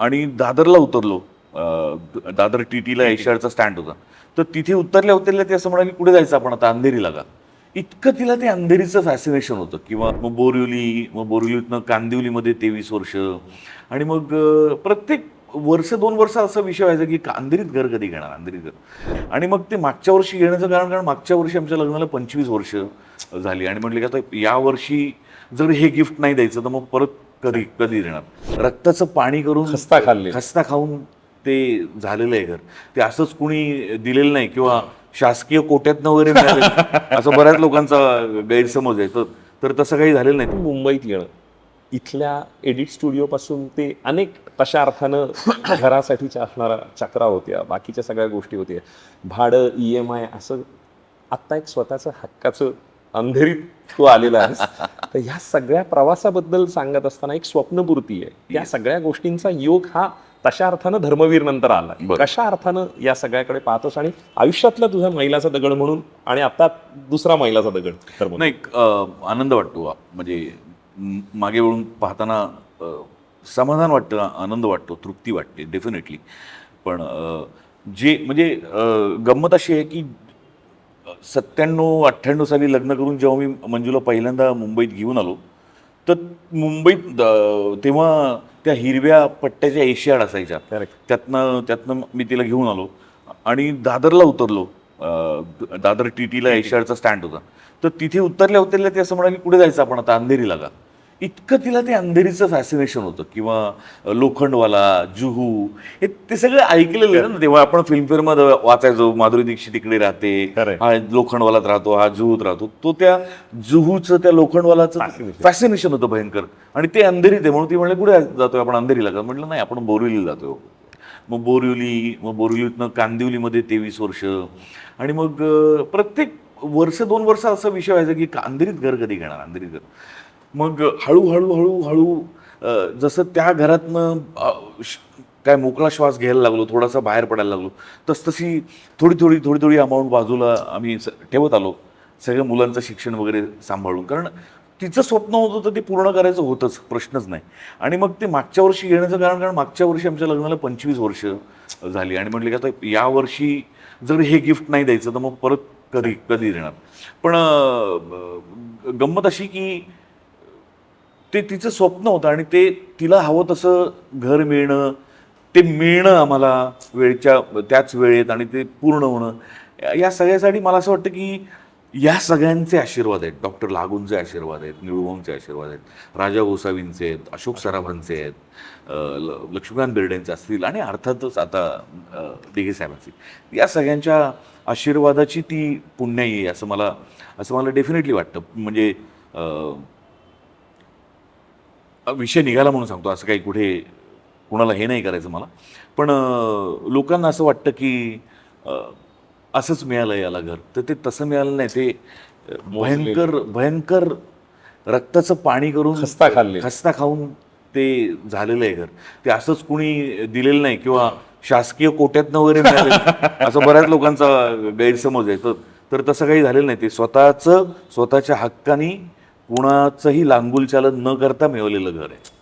आणि दादरला उतरलो. दादर टी टीला एशियाडचा स्टँड होता. तर तिथे उतरल्या उतरल्या ते असं म्हणाले कुठे जायचं आपण आता? अंधेरीला का? इतकं तिला ते अंधेरीचं फॅसिनेशन होतं. किंवा मग बोरिवली मग बोरिवलीतनं कांदिवलीमध्ये तेवीस वर्ष. आणि मग प्रत्येक वर्ष दोन वर्ष असा विषय व्हायचा की का- अंधेरीत घर कधी घेणार? अंधेरीत घर. आणि मग ते मागच्या वर्षी घेण्याचं कारण कारण मागच्या वर्षी आमच्या लग्नाला पंचवीस वर्ष झाली. आणि म्हटले की आता या वर्षी जर हे गिफ्ट नाही द्यायचं तर मग परत कधी कधी देणार. रक्ताचं पाणी करून खस्ता खाल्ली. खस्ता खाऊन ते झालेलं आहे घर. ते असंच कुणी दिलेलं नाही किंवा शासकीय कोट्यातनं वगैरे मिळालेलं असं बऱ्याच लोकांचा गैरसमज आहे. तर तर तसं काही झालेलं नाही. मुंबईत येणं इथल्या एडिट स्टुडिओ पासून ते अनेक तशा अर्थानं घरासाठीच्या असणाऱ्या चक्रा होत्या बाकीच्या सगळ्या गोष्टी होत्या. भाडं ई एम आय असं आत्ता एक स्वतःचं हक्काचं अंधेरीत तू आलेला आहेस. तर ह्या सगळ्या प्रवासाबद्दल सांगत असताना एक स्वप्नपूर्ती आहे. या सगळ्या गोष्टींचा योग हा तशा अर्थानं धर्मवीर नंतर आला. कशा अर्थानं या सगळ्याकडे पाहतोस आणि आयुष्यातला तुझा महिलाचा दगड म्हणून आणि आता दुसरा महिलाचा दगड. नाही आनंद वाटतो. म्हणजे मागे वळून पाहताना समाधान वाटतं आनंद वाटतो तृप्ती वाटते डेफिनेटली पण जे म्हणजे गंमत अशी आहे की सत्त्याण्णव अठ्ठ्याण्णव साली लग्न करून जेव्हा मी मंजूला पहिल्यांदा मुंबईत घेऊन आलो तर मुंबईत तेव्हा त्या हिरव्या पट्ट्याच्या एशियाड असायच्या. त्यातनं त्यातनं मी तिला घेऊन आलो आणि दादरला उतरलो. दादर टी टीला एशियाडचा स्टँड होता. तर तिथे उतरल्या उतरल्या ते असं म्हणाले कुठे जायचं आपण आता? अंधेरीला का? इतकं तिला ते अंधेरीचं फॅसिनेशन होतं किंवा लोखंडवाला जुहू हे ते सगळं ऐकलेलं आहे ना तेव्हा आपण फिल्मफेअरमध्ये वाचायचो माधुरी दीक्षित इकडे राहते. हा लोखंडवालात राहतो हा जुहूत राहतो. तो त्या जुहूचं त्या लोखंडवालाचं. फॅसिनेशन होतं भयंकर. आणि ते अंधेरीत आहे म्हणून ती म्हणले कुठे जातोय आपण अंधेरीला? का म्हटलं नाही आपण बोरिवलीला जातोय. मग बोरिवली मग बोरिवलीतनं कांदिवलीमध्ये तेवीस वर्ष. आणि मग प्रत्येक वर्ष दोन वर्ष असा विषय व्हायचा की का- अंधेरीत घर कधी घेणार अंधेरीत घर. मग हळूहळू हळूहळू जसं त्या घरातनं काय मोकळा श्वास घ्यायला लागलो थोडासा बाहेर पडायला लागलो तसतशी थोडी थोडी थोडी थोडी अमाऊंट बाजूला आम्ही स- ठेवत आलो सगळ्या मुलांचं शिक्षण वगैरे सांभाळून. कारण तिचं स्वप्न होतं तर ते पूर्ण करायचं होतंच प्रश्नच नाही. आणि मग ते मागच्या वर्षी घेण्याचं कारण कारण मागच्या वर्षी आमच्या लग्नाला पंचवीस वर्ष झाली. आणि म्हटले की आता या वर्षी जर हे गिफ्ट नाही द्यायचं तर मग परत कधी कधी देणार? पण गंमत अशी की ते तिचं स्वप्न होतं आणि ते तिला हवं तसं घर मिळणं ते मिळणं आम्हाला वेळच्या त्याच वेळेत आणि ते पूर्ण होणं. या- सगळ्यासाठी मला असं वाटतं की या सगळ्यांचे आशीर्वाद आहेत. डॉक्टर लागूंचे आशीर्वाद आहेत निळुवंगचे आशीर्वाद आहेत राजा गोसावींचे आहेत अशोक सराफांचे आहेत ल- लक्ष्मीकांत बेर्डेंचे असतील आणि अर्थातच आता दिघे साहेबांचे या सगळ्यांच्या आशीर्वादाची ती पुण्याई आहे असं मला असं मला डेफिनेटली वाटतं. म्हणजे विषय निघाला म्हणून सांगतो. असं काही कुठे कुणाला हे नाही करायचं मला. पण लोकांना असं वाटतं की असंच मिळालं याला घर. तर ते तसं मिळालं नाही. ते भयंकर भयंकर रक्ताचं पाणी करून खस्ता खाल्ली. खस्ता खाऊन ते झालेलं आहे घर. ते असंच कुणी दिलेलं नाही किंवा शासकीय कोट्यातनं वगैरे मिळालेलं असं बऱ्याच लोकांचा गैरसमज आहे. तर तसं काही झालेलं नाही. ते स्वतःचं स्वतःच्या हक्कानी कुणाचंही लांगुल चालन न करता मिळवलेलं घर आहे.